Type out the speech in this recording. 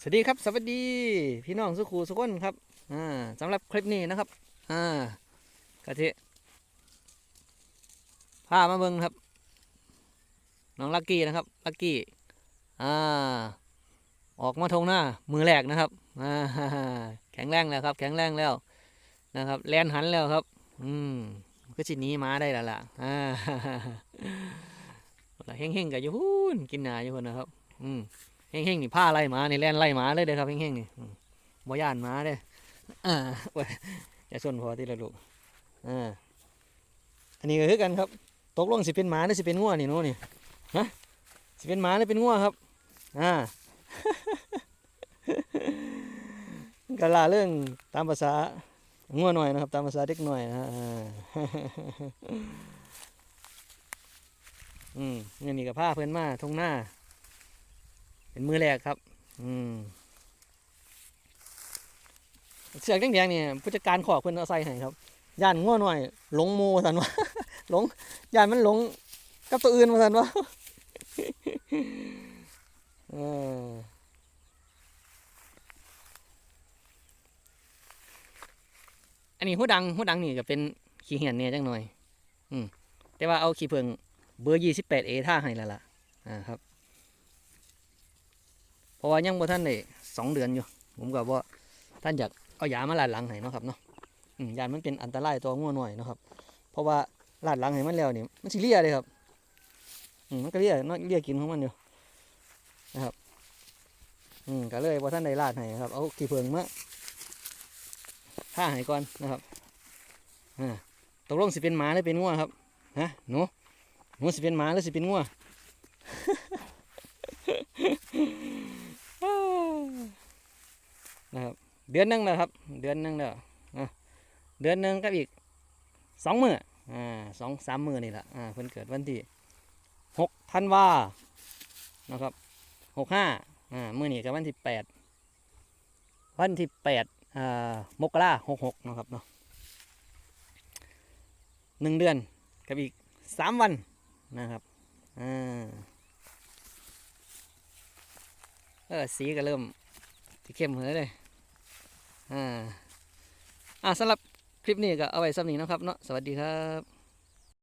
สวัสดีครับ สวัสดี พี่น้องสุขูสุขนครับอ่าสำหรับคลิปนี้นะครับอ่ากะทิพามาเบิ่งครับ น้องลักกี้นะครับลักกี้อ่าออกมาทงหน้ามือแรกนะครับอ่าแข็งแรงแล้วครับ แข็งแรงแล้วนะครับแลนหันแล้วครับ อืมก็ชิหนี้มาได้แล้วล่ะอ่าเฮงๆกับยู่พูนกินหนาอยู่คนนะครับ อืม เฮงๆนี่ผ้าไล่หมานี่แล่นไล่หมาเลยเด้อครับเฮงๆนี่อืมบ่ย่านหมาเด้ออ่าโอ้ยอย่าส่วนพอที่ละลูกอ่าอันนี้ก็คือกันครับตกลงสิเป็นหมาหรือสิเป็นงัวนี่โน่นนี่ฮะสิเป็นหมาหรือเป็นงัวครับอ่ากะลาเรื่องตามภาษางัวหน่อยนะครับ ตามภาษาเด็กหน่อยนะฮะอ่าอืมเงินนี่กับผ้าเพื่อนมาทงหน้า เป็นมือแรกครับ อืมเสือกแดงๆเนี่ยผู้จัดการขอเพิ่นเอาใส่ให้ครับย่านง่วหน่อยหลงโมสันวะหลงย่านมันหลงกับตัวอื่นมาสันวะเอออันนี้หูดังหูดังนี่ก็เป็นขี้เหียนเนี่ยจังหน่อย อืมแต่ว่าเอาขี้เพิงเบอร์ยี่สิบแปดเอท่าให้แล้วล่ะ อ่าครับ เพราะว่ายังบ่ท่านได้สองเดือนอยู่ ผมก็บ่ท่านอยากเอายามาลาดหลังให้นะครับเนาะยามันเป็นอันตรายต่องัวหน่อยนะครับ เพราะว่าลาดหลังให้มันแล้วนี่มันสิเลียเลยครับมันก็เลียนาะเลียกินของมันอยู่นะครับ อืมก็เลยบ่าท่านได้ลาดให้ครับ เอาขี้เพิงมาฆ่าให้ก่อนนะครับอ่าตกลงสิเป็นหมาหรือเป็นงัวครับฮะหนูหนูสิเป็นหมาหรือสิเป็นงัว นะครับเดือนหนึงนะครับ เดือนหนึงแล้วอะเดือนหนึงกับอีกสองมืออ่าสองสามมือนี่แหละอ่าเพิ่นเกิดวันที่หกธันวานะครับหกห้าอ่ามือนี่กับวันที่แปดวันที่แปดอ่ามกราหกหกนะครับเนาะหนึ่งเดือนกับอีกสามวันนะครับอ่าเออสีก็เริ่มที่เข้มเหมือนเลย อ่าอ่าสำหรับคลิปนี้ก็เอาไว้สำนี้นะครับเนาะสวัสดีครับ